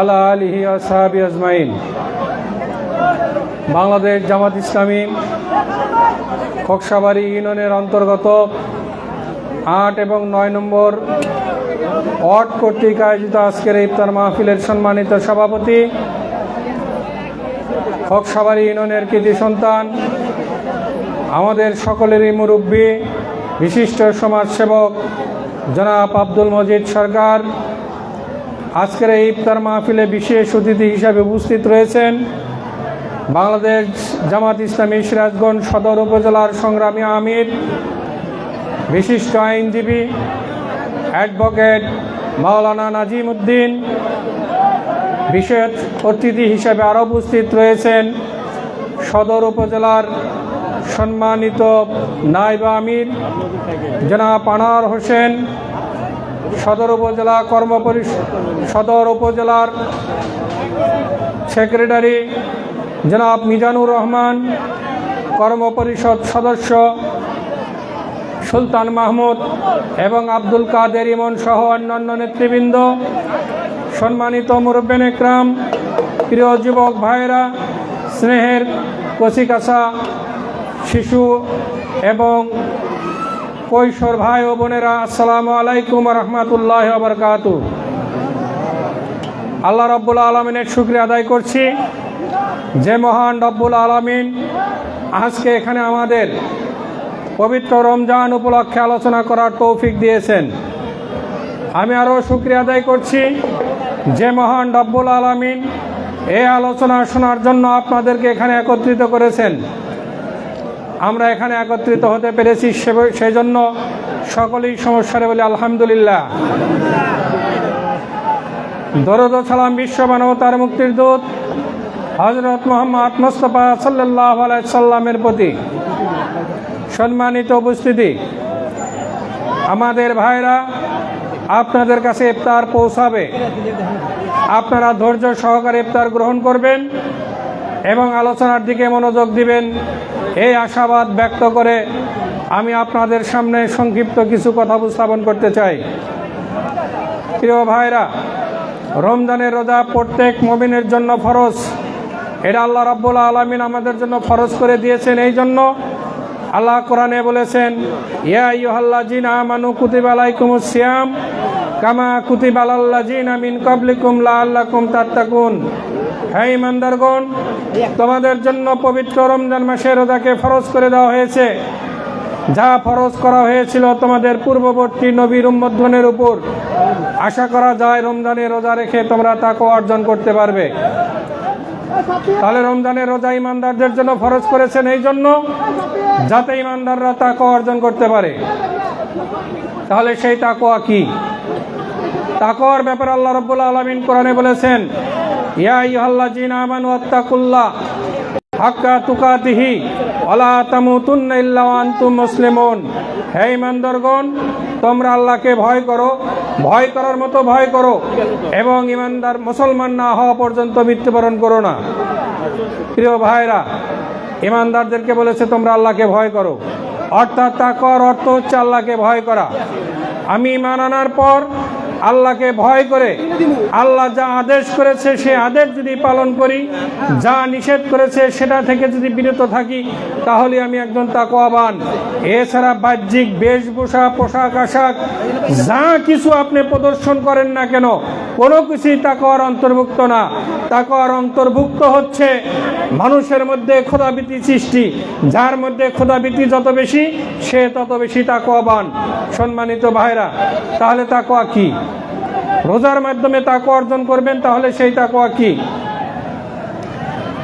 আলা আজমাইন। বাংলাদেশ জামাত ইসলামী কক্সাবাড়ি ইউনিয়নের অন্তর্গত আট এবং নয় নম্বর ওয়ার্ড কর্তৃক আয়োজিত আজকের ইফতার মাহফিলের সম্মানিত সভাপতি কক্সাবাড়ি ইউনিয়নের কৃতি সন্তান, আমাদের সকলেরই মুরব্বী, বিশিষ্ট সমাজসেবক জনাব আব্দুল মজিদ সরকার আজকের এই ইফতার মাহফিলে বিশেষ অতিথি হিসাবে উপস্থিত রয়েছেন বাংলাদেশ জামাত ইসলামী সিরাজগঞ্জ সদর উপজেলার সংগ্রামী আমির, বিশিষ্ট আইনজীবী, অ্যাডভোকেট মাওলানা নাজিম উদ্দিন বিশেষ অতিথি হিসেবে আরও উপস্থিত রয়েছেন সদর উপজেলার সম্মানিত নাইবা আমির, জনাব আনোয়ার হোসেন সদর উপজেলা কর্মপরিষদ সদর উপজেলার সেক্রেটারি জনাব মিজানুর রহমান, কর্মপরিষদ সদস্য সুলতান মাহমুদ এবং আব্দুল কাদের ইমন সহ অন্যান্য নেতৃবৃন্দ, সম্মানিত মুরব্বেন একরাম, প্রিয় যুবক ভাইয়েরা, স্নেহের কচিকাছা শিশু এবং কৈশোর ভাই ও বোনেরা, আসসালামু আলাইকুম রহমতুল্লাহ বরকাত। আল্লাহ রব্বুল আলমিনের শুক্রিয়া আদায় করছি। যে মহান রব্বুল আলমিন আজকে এখানে আমাদের পবিত্র রমজান উপলক্ষে আলোচনা করার তৌফিক দিয়েছেন। আমি আরও শুক্রিয়া আদায় করছি। যে মহান রব্বুল আলমিন এই আলোচনা শোনার জন্য আপনাদেরকে এখানে একত্রিত করেছেন। আমরা এখানে একত্রিত হতে পেরেছি সেই জন্য সকলেই সমস্যারে বলি আলহামদুলিল্লাহ। দরদ সালাম বিশ্ব মানবতার মুক্তির দূত হজরত মোহাম্মদ মোস্তফা সাল্লাহ সাল্লামের প্রতি সম্মানিত উপস্থিতি। আমাদের ভাইরা, আপনাদের কাছে ইফতার পৌঁছাবে। আপনারা ধৈর্য সহকারে ইফতার গ্রহণ করবেন। এবং আলোচনার দিকে মনোযোগ দিবেন। এই আশাবাদ ব্যক্ত করে আমি আপনাদের সামনে সংক্ষিপ্ত কিছু কথা উপস্থাপন করতে চাই। প্রিয় ভাইরা, রমজানের রোজা প্রত্যেক মমিনের জন্য ফরজ। এটা আল্লাহ রাব্বুল আলমিন আমাদের জন্য ফরজ করে দিয়েছেন। এই জন্য আল্লাহ কোরআনে বলেছেন, ইয়া ইউহাল্লা জিন আমানু কুতিবালাইকুম সিয়াম কামা কুতিবালাল্লা জিন আমিন কবলিকুম লা আল্লাকুম তাত্তাকুন। হ্যাঁ ইমানদারগণ, তোমাদের জন্য পবিত্র রমজান মাসে রোজাকে ফরজ করে দেওয়া হয়েছে। যা ফরজ করা হয়েছিল তোমাদের পূর্ববর্তী নবীর উম্মধ্যনের উপর। আশা করা যায় রমজানে রোজা রেখে তোমরা তাকে অর্জন করতে পারবে। তাহলে রমজানের রোজা ইমানদারদের জন্য ফরজ করেছেন এই জন্য যাতে ইমানদাররা তাকে অর্জন করতে পারে। তাহলে সেই তাকোয়া কি? তাকওয়ার ব্যাপারে আল্লাহ রব্বুল আলমিন কোরআনে বলেছেন জিন আমানু আত্তাকুল্লাহ হাক্কা তুকাতিহি ইমানদারগণ তোমরা আল্লাহকে ভয় করো, ভয় করার মতো ভয় করো এবং ইমানদার মুসলমান না হওয়া পর্যন্ত মৃত্যুবরণ করো না। প্রিয় ভাইরা ইমানদারদেরকে বলেছে, তোমরা আল্লাহকে ভয় করো। অর্থাৎ তাকওয়ার অর্থ হচ্ছে আল্লাহকে ভয় করা। আমি ইমান আনার পর আল্লাহকে ভয় করে। আল্লাহ যা আদেশ করেছে, সে আদেশ যদি পালন করি, যা নিষেধ করেছে, সেটা থেকে যদি বিরত থাকি, তাহলে আমি একজন তাকওয়াবান। এছাড়া বাহ্যিক বেশভূষা, পোশাক, আশাক, যা কিছু আপনি প্রদর্শন করেন না কেন, কোনো কিছুই তাকওয়ার অন্তর্ভুক্ত না। তাকওয়ার অন্তর্ভুক্ত হচ্ছে মানুষের মধ্যে ক্ষোধাবৃত্তি সৃষ্টি। যার মধ্যে ক্ষোধাবৃত্তি যত বেশি, সে তত বেশি তাকওয়াবান। সম্মানিত ভাইরা তাহলে তাকওয়া কি? রোজার মাধ্যমে তাকওয়া অর্জন করবেন, তাহলে সেই তাকওয়া কি?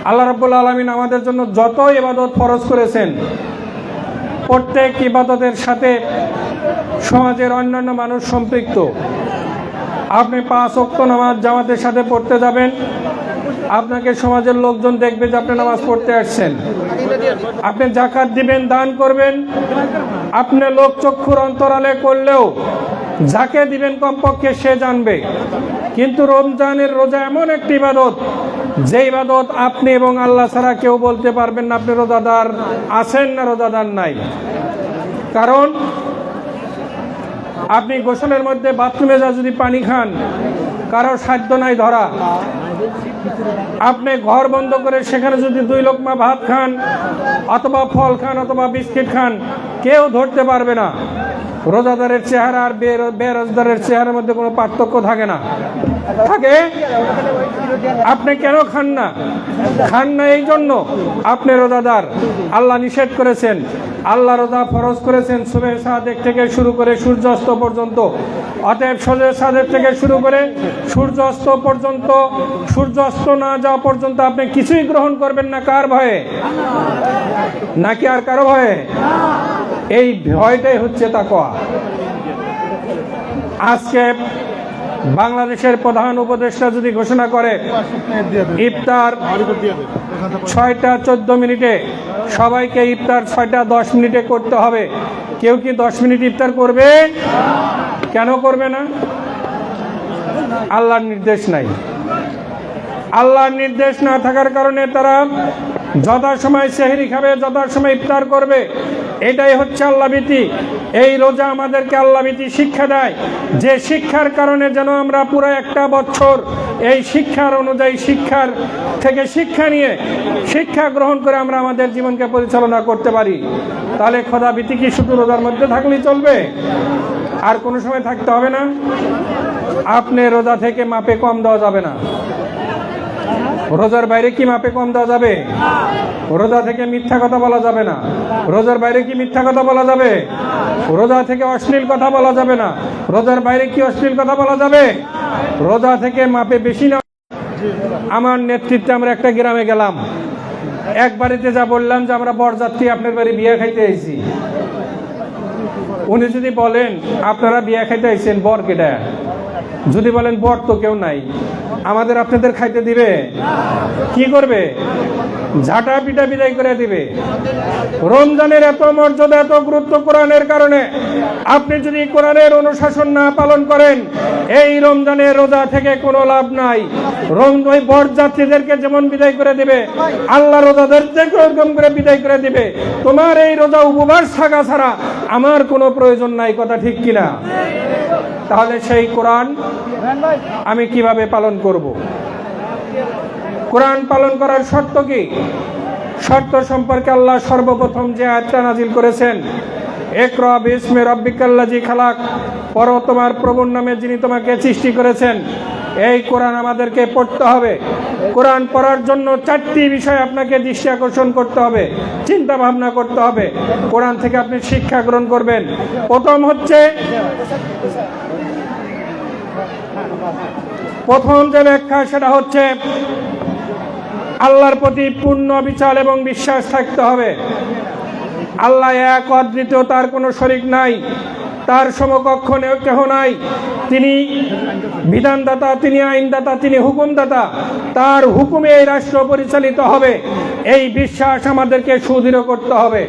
আল্লাহ রাব্বুল আলমিন আমাদের জন্য যত ইবাদত ফরজ করেছেন, প্রত্যেক ইবাদতের সাথে সমাজের অন্যান্য মানুষ সম্পৃক্ত। আপনি পাঁচ অক্ত নামাজ জামাতের সাথে পড়তে যাবেন, আপনাকে সমাজের লোকজন দেখবে যে আপনি নামাজ পড়তে আসছেন। আপনি জাকাত দিবেন, দান করবেন, আপনি লোক চক্ষুর অন্তরালে করলেও যাকে দিবেন কমপক্ষে সে জানবে। কিন্তু রমজানের রোজা এমন একটি ইবাদত, যে ইবাদত আপনি এবং আল্লাহ ছাড়া কেউ বলতে পারবেন না আপনি রোজাদার আছেন না রোজাদার নাই। কারণ আপনি গোসলের মধ্যে বাথরুমে যা যদি পানি খান, কারও সাধ্য নাই ধরা। আপনি ঘর বন্ধ করে সেখানে যদি দুই লোকমা ভাত খান, অথবা ফল খান, অথবা বিস্কিট খান, কেউ ধরতে পারবে না। রোজাদারের চেহারা আর বেরো- বেরোজগারের চেহারার মধ্যে কোনো পার্থক্য থাকে না। থাকে? আপনি কেন খান না? খান না এই জন্য? আপনি রোজাদার। আল্লাহ নিষেধ করেছেন। আল্লাহ রোজা ফরজ করেছেন সুবে সাদেক থেকে শুরু করে সূর্যাস্ত পর্যন্ত। অতএব সজে সাদেক থেকে শুরু করে সূর্যাস্ত পর্যন্ত, সূর্যাস্ত না যাওয়া পর্যন্ত আপনি কিছুই গ্রহণ করবেন না। কার ভয়ে? নাকি আর কারও ভয়ে? এই ভয়টাই হচ্ছে তা তাকোয়া আজকে বাংলাদেশের প্রধান উপদেষ্টা যদি ঘোষণা করে, ইফতার ছয়টা চোদ্দ মিনিটে, সবাইকে ইফতার ছয়টা দশ মিনিটে করতে হবে। কেউ কি দশ মিনিট ইফতার করবে? কেন করবে না? আল্লাহর নির্দেশ নাই। আল্লাহর নির্দেশ না থাকার কারণে তারা যথাসময় সেহরি খাবে যথাসময় ইফতার করবে, এটাই হচ্ছে আল্লাভীতি এই রোজা আমাদেরকে আল্লাভীতি শিক্ষা দেয়। যে শিক্ষার কারণে যেন আমরা পুরো একটা বছর এই শিক্ষার অনুযায়ী শিক্ষার থেকে শিক্ষা নিয়ে শিক্ষা গ্রহণ করে আমরা আমাদের জীবনকে পরিচালনা করতে পারি। তাহলে খোদাভীতি কি শুধু রোজার মধ্যে থাকলেই চলবে? আর কোনো সময় থাকতে হবে না। আপনি রোজা থেকে মাপে কম দেওয়া যাবে না। রোজার বাইরে কি মাপে কম দেওয়া যাবে? রোজা থেকে মিথ্যা কথা বলা যাবে না। রোজার বাইরে কি মিথ্যা কথা বলা যাবে? রোজা থেকে অশ্লীল কথা বলা যাবে না। রোজার বাইরে কি অশ্লীল কথা বলা যাবে? রোজা থেকে মাপে বেশি না। আমার নেতৃত্বে আমরা একটা গ্রামে গেলাম। এক বাড়িতে যা বললাম যে আমরা বরযাত্রী আপনার বাড়ি বিয়ে খাইতে আইছি। উনি যদি বলেন, আপনারা বিয়ে খাইতে আইছেন, বর কেটা যদি বলেন, বর তো কেউ নাই। আমাদের আপনাদের খাইতে দিবে? কি করবে? ঝাঁটা পিটা বিদায় করে দিবে। রমজানের এত মর্যাদা, এত গুরুত্ব কোরআনের কারণে আপনি যদি কোরআনের অনুশাসন না পালন করেন, এই রমজানের রোজা থেকে কোনো লাভ নাই। ওই বরযাত্রীদেরকে যেমন বিদায় করে দিবে, আল্লাহ রোজাদেরকে ওরকম করে বিদায় করে দিবে। তোমার এই রোজা উপবাস থাকা ছাড়া আমার কোনো প্রয়োজন নাই, কথা ঠিক কিনা? তাহলে সেই কোরআন আমি কীভাবে পালন করব? কোরআন পালন করার শর্ত কি? শর্ত সম্পর্কে আল্লাহ সর্বপ্রথম যে আয়াতটা নাজিল করেছেন একরা বিসমে রব্বিকাল্লাজি খালাক পর তোমার প্রভুর নামে যিনি তোমাকে সৃষ্টি করেছেন, এই কোরআন আমাদেরকে পড়তে হবে। কোরআন পড়ার জন্য চারটি বিষয় আপনাকে দৃষ্টি আকর্ষণ করতে হবে, চিন্তা ভাবনা করতে হবে। কোরআন থেকে আপনি শিক্ষা গ্রহণ করবেন। প্রথম হচ্ছে প্রথম যে ব্যাখ্যা, সেটা হচ্ছে আল্লাহর প্রতি পূর্ণ বিচার এবং বিশ্বাস থাকতে হবে। আল্লাহ এক, অদ্বিতীয়, তার কোনো শরিক নাই, তার সমকক্ষ কেহ নাই। তিনি বিধানদাতা, তিনি আইনদাতা, তিনি হুকুমদাতা, তার হুকুমে এই রাষ্ট্র পরিচালিত হবে। এই বিশ্বাস আমাদেরকে সুদৃঢ় করতে হবে।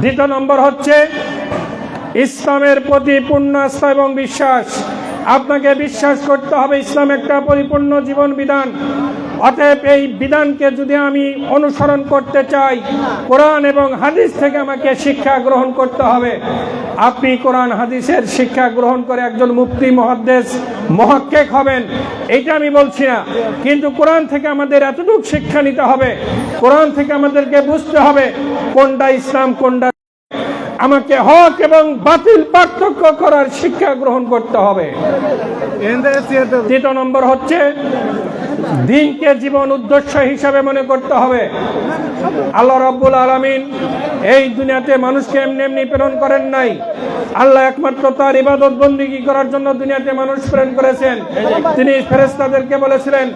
দ্বিতীয় নম্বর হচ্ছে ইসলামের প্রতি পূর্ণ আস্থা এবং বিশ্বাস। আপনাকে বিশ্বাস করতে হবে, ইসলাম একটা পরিপূর্ণ জীবন বিধান। অতএব এই বিধানকে যদি আমি অনুসরণ করতে চাই, কোরআন এবং হাদিস থেকে আমাকে শিক্ষা গ্রহণ করতে হবে। আপনি কোরআন, হাদিসের শিক্ষা গ্রহণ করে একজন মুফতি মহাদ্দেশ মহাক্কেক হবেন এটা আমি বলছি না। কিন্তু কোরআন থেকে আমাদের এতটুকু শিক্ষা নিতে হবে, কোরআন থেকে আমাদেরকে বুঝতে হবে কোনটা ইসলাম, কোনটা আমাকে হক এবং বাতিল পার্থক্য করার শিক্ষা গ্রহণ করতে হবে। তৃতীয় নম্বর হচ্ছে, দিনকে জীবন উদ্দেশ্য হিসাবে মনে করতে হবে। আল্লাহ রব্বুল আলমিন এই দুনিয়াতে মানুষকে এমনি এমনি প্রেরণ করেন নাই। আল্লাহ একমাত্র তার ইবাদত বন্দিগি করার জন্য দুনিয়াতে মানুষ প্রেরণ করেছেন। তিনি ফেরেস্তাদেরকে বলেছিলেন,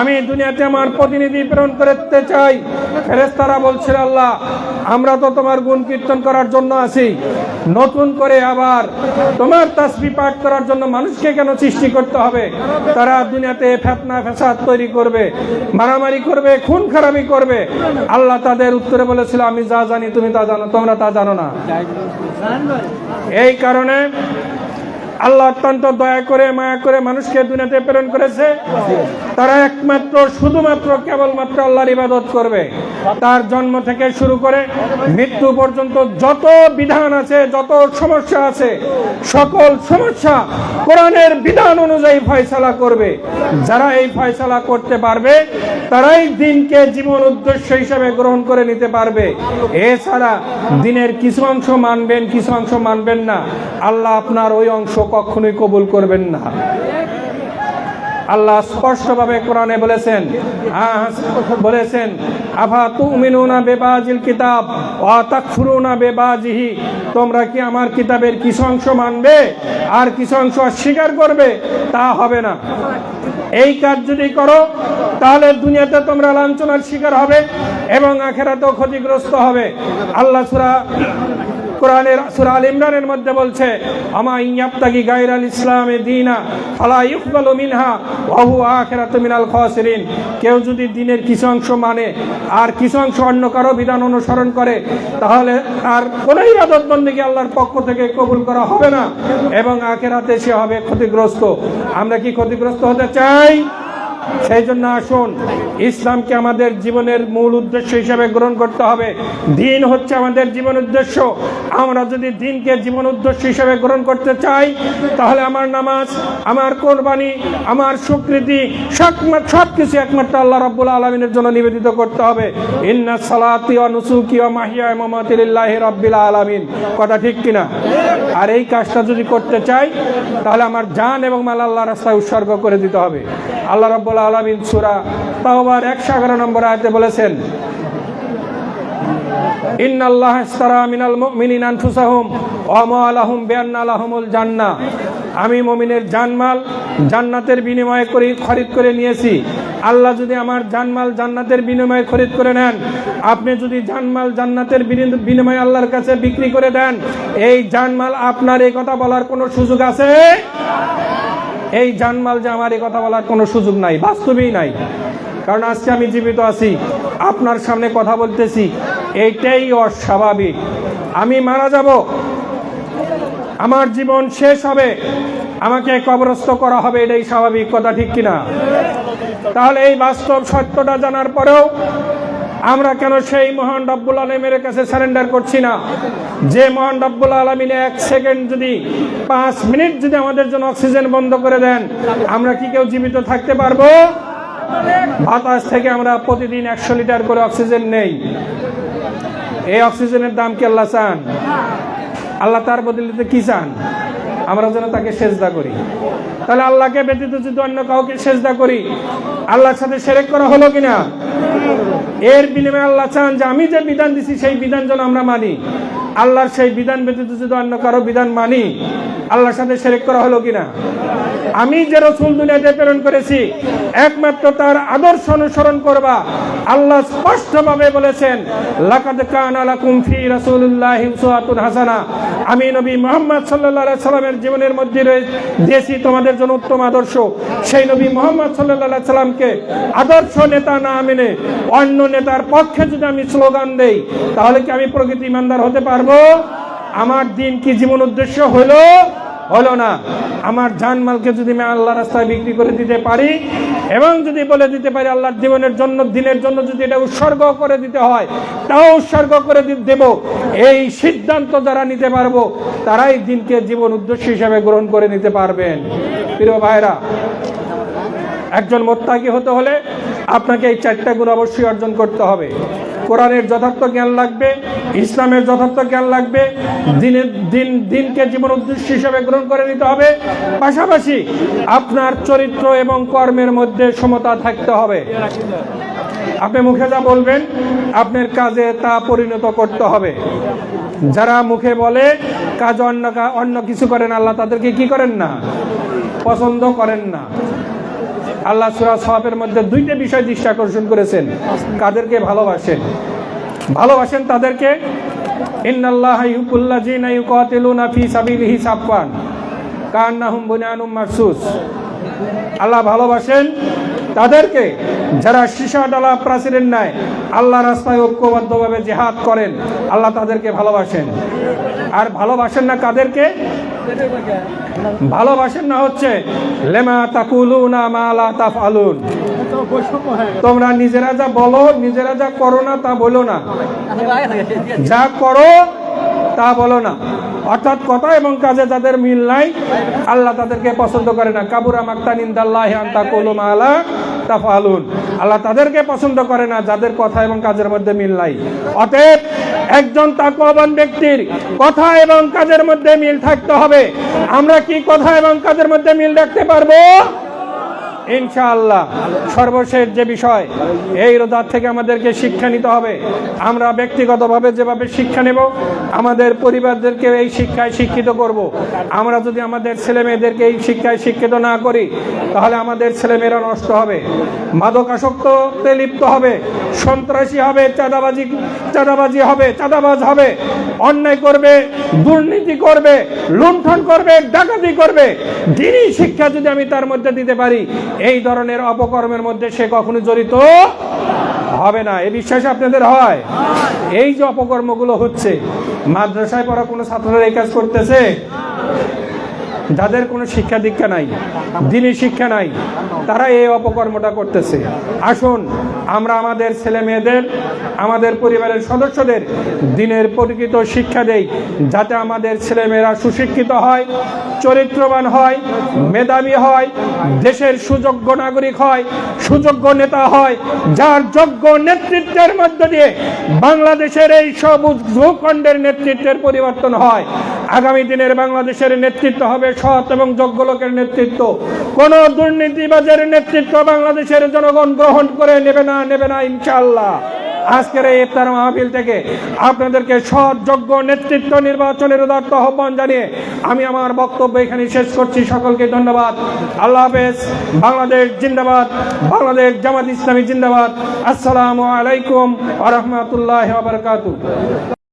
আমি দুনিয়াতে আমার প্রতিনিধি প্রেরণ করতে চাই। ফেরেস্তারা বলছিল, আল্লাহ, আমরা তো তোমার গুণ কীর্তন করার জন্য আছি। নতুন করে আবার তোমার তাসবি পাঠ করার জন্য মানুষকে কেন সৃষ্টি করতে হবে? তারা দুনিয়াতে ফেতনা ফেসাদ তৈরি করবে, মারামারি করবে, খুন খারাপি করবে। আল্লাহ তাদের উত্তরে বলেছিল, আমি যা জানি তুমি তা জানো, তোমরা তা জানো না। এই কারণে আল্লাহ অত্যন্ত দয়া করে, মায়া করে মানুষকে দুনিয়াতে প্রেরণ করেছে। তারা একমাত্র, শুধুমাত্র, কেবলমাত্র আল্লাহর ইবাদত করবে। তার জন্ম থেকে শুরু করে মৃত্যু পর্যন্ত যত বিধান আছে, যত সমস্যা আছে, সকল সমস্যা কোরআনের বিধান অনুযায়ী ফয়সালা করবে। যারা এই ফয়সালা করতে পারবে, তারাই দিনকে জীবন উদ্দেশ্য হিসেবে গ্রহণ করে নিতে পারবে। এছাড়া দিনের কিছু অংশ মানবেন, কিছু অংশ মানবেন না। আল্লাহ আপনার ওই অংশ কখনোই কবুল করবেন না। আল্লাহ স্পষ্টভাবে কোরআনে বলেছেন বলেছেন, আফা তুমিনুনা বেবাজিল কিতাব, ওয়া তাকফুরুনা বেবাজিহি। তোমরা কি আমার কিতাবের কিছু অংশ মানবে? আর কিছু অংশ অস্বীকার করবে? তা হবে না। এই কাজ যদি করো, তাহলে দুনিয়াতে তোমরা লাঞ্ছনার শিকার হবে এবং আখেরাতেও ক্ষতিগ্রস্ত হবে। আল্লাহ সুরা কোরআনের সুরা আল ইমরানের মধ্যে বলছে, আমা ইয়াবতাগি গায়রাল ইসলামে দিনা, ফালা ইউকবালু মিনহা, ওয়া হুয়া আখিরাতু মিনাল খাসিরিন। কেউ যদি দিনের কিছু অংশ মানে আর কিছু অংশ অন্য কারও বিধান অনুসরণ করে, তাহলে তার কোনো ইবাদত বন্দেগী আল্লাহর পক্ষ থেকে কবুল করা হবে না, এবং আখেরাতে সে হবে ক্ষতিগ্রস্ত। আমরা কি ক্ষতিগ্রস্ত হতে চাই? সেই জন্য আসুন, ইসলামকে আমাদের জীবনের মূল উদ্দেশ্য হিসেবে গ্রহণ করতে হবে। দিন হচ্ছে আমাদের জীবন উদ্দেশ্য। আমরা যদি দিনকে জীবন উদ্দেশ্য হিসেবে গ্রহণ করতে চাই, তাহলে আমার নামাজ, আমার কোরবানি, আমার স্বীকৃতি সব কিছু একমাত্র আল্লাহ রাব্বুল আলমিনের জন্য নিবেদিত করতে হবে। ইন্না সালাতি ও নুসুকি ও মাহিয়া মমাতিল্লাহি রাব্বিল আলামিন। কথা ঠিক কিনা? আর এই কাজটা যদি করতে চাই, তাহলে আমার জান এবং মাল আল্লাহ রাস্তায় উৎসর্গ করে দিতে হবে। আল্লাহ রাব্বুল আলামিন সূরা তাওবার 111 নম্বর আয়াতে বলেছেন আমি মুমিনের জানমাল জান্নাতের বিনিময়ে করে, খরিদ করে নিয়েছি। আল্লাহ যদি আমার জানমাল জান্নাতের বিনিময়ে খরিদ করে নেন, আপনি যদি জানমাল জান্নাতের বিনি- বিনিময়ে আল্লাহর কাছে বিক্রি করে দেন, এই জানমাল আপনার এই কথা বলার কোনো সুযোগ আছে? এই জানমাল যে আমার এই কথা বলার কোনো সুযোগ নাই, বাস্তবেই নাই। কারণ আজকে আমি জীবিত আছি, আপনার সামনে কথা বলতেছি, এইটাই অস্বাভাবিক। আমি মারা যাব, আমার জীবন শেষ হবে, আমাকে কবরস্থ করা হবে, এটাই স্বাভাবিক, কথা ঠিক কিনা? তাহলে এই বাস্তব সত্যটা জানার পরেও আমরা কেন সেই মহান রব্বুল আলমের কাছে সারেন্ডার করছি না? যে মহান রব্বুল আলমিনে এক সেকেন্ড যদি, পাঁচ মিনিট যদি আমাদের জন্য অক্সিজেন বন্ধ করে দেন, আমরা কি কেউ জীবিত থাকতে পারব? বাতাস থেকে আমরা প্রতিদিন একশো লিটার করে অক্সিজেন নেই। এই অক্সিজেনের দাম কি আল্লাহ চান? আল্লাহ তার বদলিতে কি চান? আমরা যেন তাকে সেজদা করি। তাহলে আল্লাহকে ব্যতীত যদি অন্য কাউকে সেজদা করি, আল্লাহর সাথে সেরেক করা হলো কিনা? এর বিনিময়ে আল্লাহ চান যে আমি যে বিধান দিছি, সেই বিধান যেন আমরা মানি। আল্লাহর সেই বিধান ব্যতীত যদি অন্য কারও বিধান মানি, আল্লাহর সাথে সেরেক করা হলো কিনা? আমি যে রসুল দুনিয়াতে প্রেরণ করেছি, একমাত্র তার আদর্শ অনুসরণ করবা। আল্লাহ স্পষ্টভাবে বলেছেন, লাকাদ কানা লাকুম ফি রাসূলিল্লাহি উসওয়াতুন হাসানা। আমি নবী মুহাম্মদ সাল্লাল্লাহু আলাইহি সাল্লামের জীবনের মধ্যে রয়ে দিয়েছি তোমাদের জন্য উত্তম আদর্শ। সেই নবী মুহাম্মদ সাল্লাল্লাহু আলাইহি সাল্লামকে আদর্শ নেতা না মেনে অন্য নেতার পক্ষে যদি আমি স্লোগান দেই, তাহলে কি আমি প্রকৃতি ইমানদার হতে পারব? আমার দিন কি জীবন উদ্দেশ্য হলো? হলো না। আমার জানমালকে যদি আমি আল্লাহ রাস্তায় বিক্রি করে দিতে পারি এবং যদি বলে দিতে পারি আল্লাহর জীবনের জন্য, দিনের জন্য যদি এটা উৎসর্গ করে দিতে হয়, তাও উৎসর্গ করে দেব। এই সিদ্ধান্ত যারা নিতে পারব, তারাই দিনকে জীবন উদ্দেশ্য হিসাবে গ্রহণ করে নিতে পারবেন। প্রিয় ভাইরা, একজন মোত্তাকি হতে হলে আপনাকে এই চারটা গুণ অবশ্যই অর্জন করতে হবে। কোরআনের যথার্থ জ্ঞান লাগবে, ইসলামের যথার্থ জ্ঞান লাগবে, দিনের দিন, দিনকে জীবন উদ্দেশ্য হিসেবে গ্রহণ করে নিতে হবে। পাশাপাশি আপনার চরিত্র এবং কর্মের মধ্যে সমতা থাকতে হবে। আপনি মুখে যা বলবেন, আপনার কাজে তা পরিণত করতে হবে। যারা মুখে বলে, কাজ অন্য অন্য কিছু করেন, আল্লাহ তাদেরকে কি করেন না? পছন্দ করেন না। আল্লাহ সুরা সাহাবের মধ্যে দুইটা বিষয় দৃষ্টি আকর্ষণ করেছেন। কাদেরকে ভালোবাসেন? ভালোবাসেন তাদেরকে? আল্লাহ ভালোবাসেন তাদেরকে? যারা সীসা ডালা প্রাচীরের ন্যায় আল্লাহ রাস্তায় ঐক্যবদ্ধভাবে জেহাদ করেন, আল্লাহ তাদেরকে ভালোবাসেন। আর ভালোবাসেন না কাদেরকে? ভালোবাসেন না হচ্ছে, লেমা তাকুলুনা মা লা তাফআলুন। তোমরা নিজেরা যা বলো, নিজেরা যা করো না, তা বলো না। যা করো, তা বলো না। অর্থাৎ কথা এবং কাজে যাদের মিল নাই, আল্লাহ তাদেরকে পছন্দ করে না। কাবুরা মাক্তান ইন্দাল্লাহ আন্তা কলুম আলা তাফালুন আল্লাহ তাদেরকে পছন্দ করে না, যাদের কথা এবং কাজের মধ্যে মিল নাই। অতএব একজন তাকওয়াবান ব্যক্তির কথা এবং কাজের মধ্যে মিল থাকতে হবে। আমরা কি কথা এবং কাজের মধ্যে মিল রাখতে পারব? ইনশাআল্লাহ। সর্বশেষ যে বিষয়, এই রোজার থেকে আমাদেরকে শিক্ষা নিতে হবে। আমরা ব্যক্তিগতভাবে যেভাবে শিক্ষা নেব, আমাদের পরিবারদেরকে এই শিক্ষায় শিক্ষিত করব। আমরা যদি আমাদের ছেলে মেয়েদেরকে এই শিক্ষায় শিক্ষিত না করি, তাহলে আমাদের ছেলেমেয়েরা নষ্ট হবে। মাদকাসক্ততে লিপ্ত হবে, সন্ত্রাসী হবে, চাঁদাবাজি চাঁদাবাজি হবে, চাঁদাবাজ হবে। অন্যায় করবে, দুর্নীতি করবে, লুণ্ঠন করবে, ডাকাতি করবে। দিনই শিক্ষা যদি আমি তার মধ্যে দিতে পারি এই ধরনের অপকর্মের মধ্যে সে কখনো জড়িত হবে না। এ বিশ্বাস আপনাদের হয়? এই যে অপকর্মগুলো হচ্ছে, মাদ্রাসায় পড়া কোনো ছাত্ররা এই কাজ করতেছে? যাদের কোনো শিক্ষা দীক্ষা নাই, দিনী শিক্ষা নাই তারা এই অপকর্মটা করতেছে। আসুন, আমরা আমাদের ছেলে মেয়েদের, আমাদের পরিবারের সদস্যদের দিনের প্রকৃত শিক্ষা দেই, যাতে আমাদের ছেলেমেয়েরা সুশিক্ষিত হয়, চরিত্রবান হয়, মেধাবী হয়, দেশের সুযোগ্য নাগরিক হয়, সুযোগ্য নেতা হয়, যার যোগ্য নেতৃত্বের মধ্য দিয়ে বাংলাদেশের এই সবুজ ভূখণ্ডের নেতৃত্বের পরিবর্তন হয়। আগামী দিনের বাংলাদেশের নেতৃত্ব হবে সৎ এবং যোগ্য লোকের নেতৃত্ব। কোন দুর্নীতিবাজের নেতৃত্ব বাংলাদেশের জনগণ গ্রহণ করে নেবে না নেবে না ইনশাল্লাহ আজকের এই ইফতার মাহফিল থেকে আপনাদেরকে সৎ, যোগ্য নেতৃত্ব নির্বাচনের উদার্ত আহ্বান জানিয়ে আমি আমার বক্তব্য এখানে শেষ করছি। সকলকে ধন্যবাদ। আল্লাহ হাফেজ। বাংলাদেশ জিন্দাবাদ। বাংলাদেশ জামাত ইসলামী জিন্দাবাদ। আসসালামু আলাইকুম আ রহমতুল্লাহ